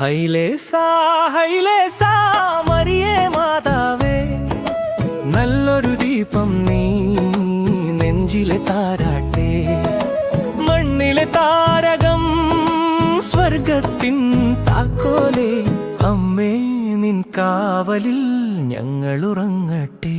ഹൈലേസ ഹൈലേസ മറിയേ മാതാവേ. നല്ലൊരു ദീപം നീ നെഞ്ചിലെ താരാട്ടെ. മണ്ണിലെ താരകം സ്വർഗത്തിൻ താക്കോലേ. അമ്മേ നിൻ കാവലിൽ ഞങ്ങളുറങ്ങട്ടെ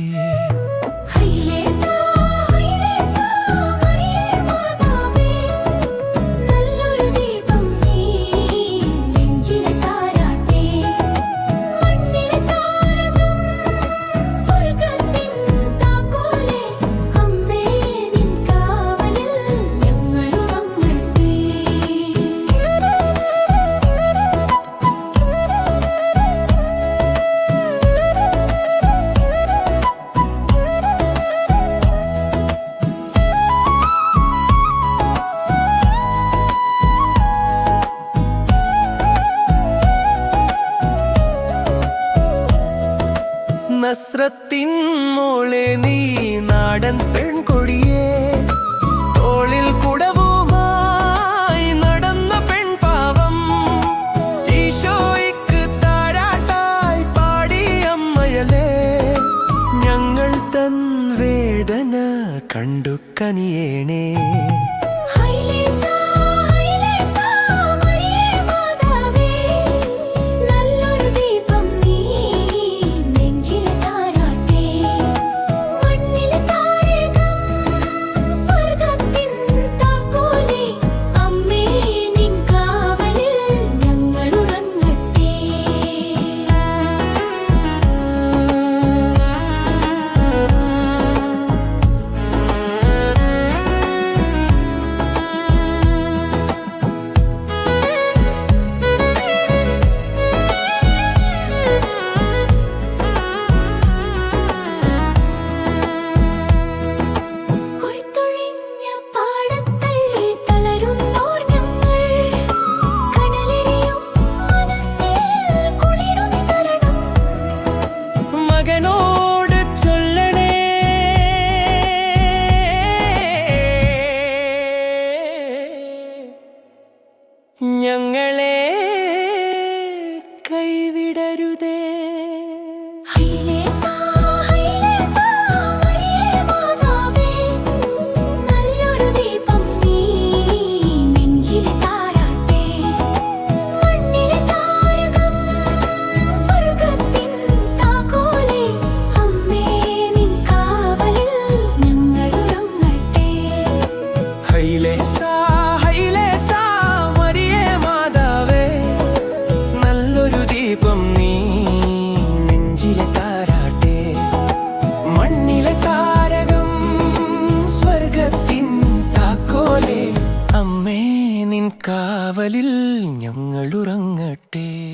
നസ്രത്തിൻ മോളെ നീ നാടൻ പെൺകൊടിയേ. തോളിൽ കുടവുമായി നടന്ന പെൺപാവം. ഈശോയ്ക്ക് താരാട്ടായി പാടിയമ്മയലേ ഞങ്ങൾ തൻ വേദന കണ്ടു കനിയേണേ. ഞങ്ങളെ അമ്മേ നിൻ കാവലിൽ ഞങ്ങളുറങ്ങട്ടെ.